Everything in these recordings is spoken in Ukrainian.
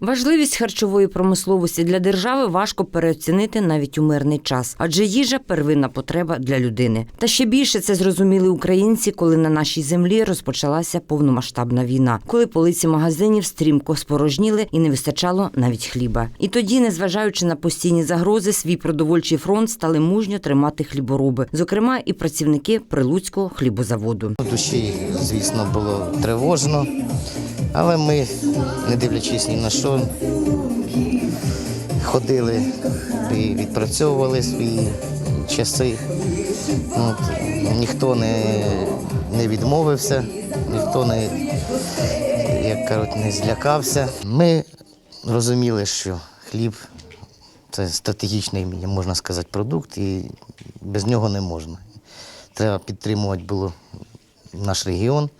Важливість харчової промисловості для держави важко переоцінити навіть у мирний час, адже їжа первинна потреба для людини. Та ще більше це зрозуміли українці, коли на нашій землі розпочалася повномасштабна війна, коли полиці магазинів стрімко спорожніли і не вистачало навіть хліба. І тоді, незважаючи на постійні загрози, свій продовольчий фронт стали мужньо тримати хлібороби, зокрема і працівники Прилуцького хлібозаводу. Душі, звісно, було тривожно, але ми, не дивлячись ні на що, ходили і відпрацьовували свої часи. От, ніхто не, не відмовився, ніхто не, як кажуть, не злякався. Ми розуміли, що хліб це стратегічний, можна сказати, продукт, і без нього не можна. Треба підтримувати було наш регіон.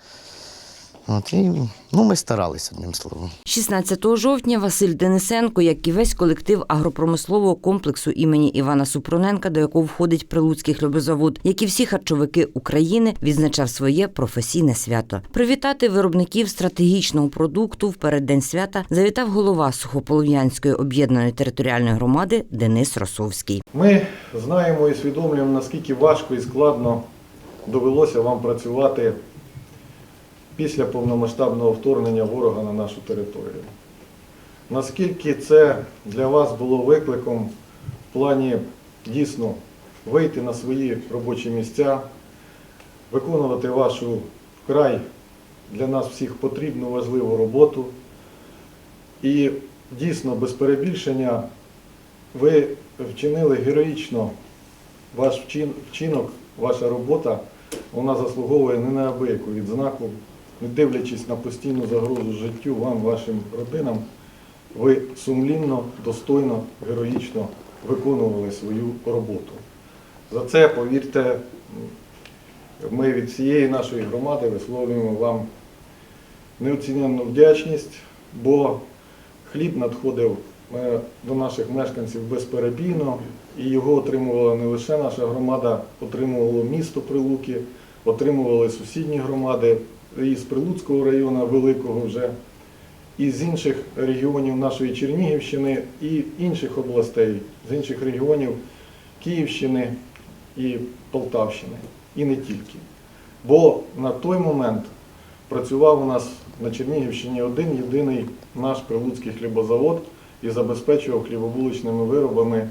От, і, ну, ми старалися одним словом. 16 жовтня Василь Денисенко, як і весь колектив агропромислового комплексу імені Івана Супроненка, до якого входить Прилуцький хлібозавод, як і всі харчовики України, відзначав своє професійне свято. Привітати виробників стратегічного продукту в переддень свята завітав голова Сухополов'янської об'єднаної територіальної громади Денис Росовський. Ми знаємо і усвідомлюємо, наскільки важко і складно довелося вам працювати після повномасштабного вторгнення ворога на нашу територію. Наскільки це для вас було викликом в плані дійсно вийти на свої робочі місця, виконувати вашу вкрай для нас всіх потрібну важливу роботу. І дійсно без перебільшення ви вчинили героїчно ваш вчин- вчинок, ваша робота, вона заслуговує не на відзнаку, не дивлячись на постійну загрозу життю вам, вашим родинам, ви сумлінно, достойно, героїчно виконували свою роботу. За це, повірте, ми від всієї нашої громади висловлюємо вам неоціненну вдячність, бо хліб надходив е, до наших мешканців безперебійно, і його отримувала не лише наша громада, отримувало місто Прилуки, отримували сусідні громади і з Прилуцького району великого вже, і з інших регіонів нашої Чернігівщини, і інших областей, з інших регіонів Київщини і Полтавщини, і не тільки. Бо на той момент працював у нас на Чернігівщині один єдиний наш прилуцький хлібозавод і забезпечував хлібобуличними виробами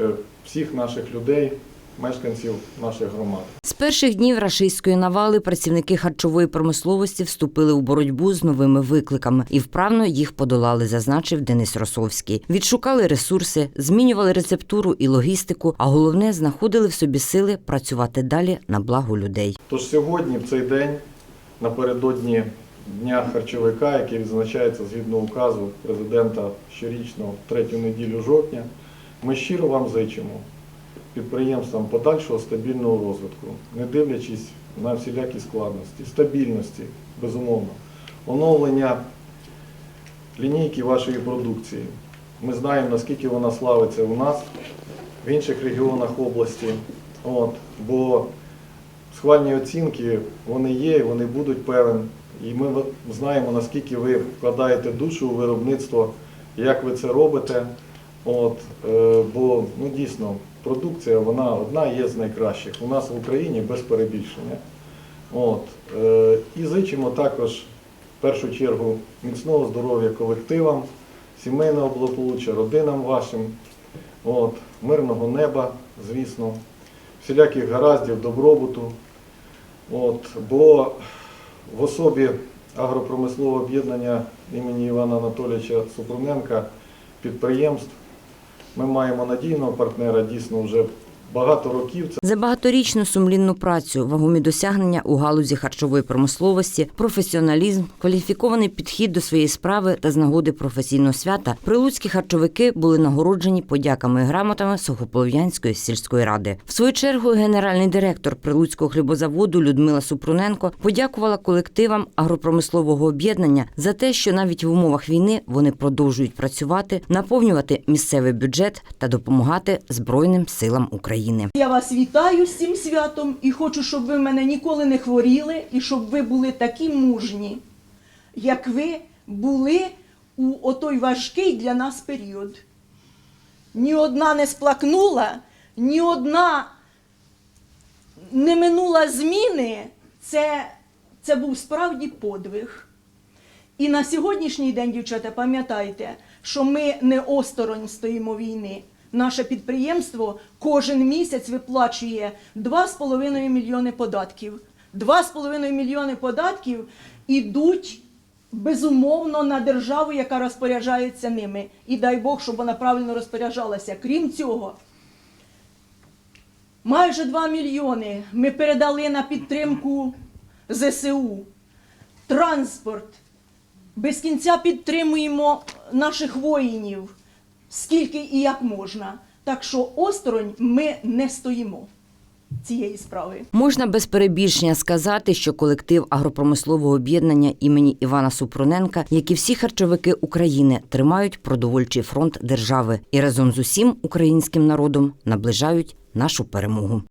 е, всіх наших людей, мешканців наших громад. З перших днів рашистської навали працівники харчової промисловості вступили у боротьбу з новими викликами і вправно їх подолали, зазначив Денис Росовський. Відшукали ресурси, змінювали рецептуру і логістику, а головне знаходили в собі сили працювати далі на благо людей. Тож сьогодні, в цей день, напередодні Дня харчовика, який відзначається згідно указу президента щорічно в третю неділю жовтня, ми щиро вам зичимо підприємствам подальшого стабільного розвитку, не дивлячись на всілякі складності, стабільності, безумовно, оновлення лінійки вашої продукції. Ми знаємо, наскільки вона славиться у нас, в інших регіонах області. От, бо схвальні оцінки вони є, вони будуть певен. І ми знаємо, наскільки ви вкладаєте душу у виробництво, як ви це робите. От, е, бо ну, дійсно продукція вона одна є з найкращих. У нас в Україні без перебільшення. От, е, і зичимо також в першу чергу міцного здоров'я колективам, сімейного благополуччя, родинам вашим, от, мирного неба, звісно, всіляких гараздів, добробуту. От, бо в особі агропромислового об'єднання імені Івана Анатолійовича Супруненка підприємств ми маємо надійного партнера дійсно вже багато років. За багаторічну сумлінну працю, вагомі досягнення у галузі харчової промисловості, професіоналізм, кваліфікований підхід до своєї справи та з нагоди професійного свята прилуцькі харчовики були нагороджені подяками і грамотами Сухополов'янської сільської ради. В свою чергу генеральний директор Прилуцького хлібозаводу Людмила Супруненко подякувала колективам агропромислового об'єднання за те, що навіть в умовах війни вони продовжують працювати, наповнювати місцевий бюджет та допомагати Збройним силам України. Я вас вітаю з цим святом і хочу, щоб ви мене ніколи не хворіли і щоб ви були такі мужні, як ви були у отой важкий для нас період. Ні одна не сплакнула, ні одна не минула зміни. Це, це був справді подвиг. І на сьогоднішній день, дівчата, пам'ятайте, що ми не осторонь стоїмо війни. Наше підприємство кожен місяць виплачує 2,5 мільйони податків. 2,5 мільйони податків ідуть безумовно на державу, яка розпоряджається ними. І дай Бог, щоб вона правильно розпоряджалася. Крім цього, майже 2 мільйони ми передали на підтримку ЗСУ, транспорт. Без кінця підтримуємо наших воїнів, скільки і як можна. Так що осторонь ми не стоїмо цієї справи. Можна без перебільшення сказати, що колектив агропромислового об'єднання імені Івана Супруненка, як і всі харчовики України, тримають продовольчий фронт держави і разом з усім українським народом наближають нашу перемогу.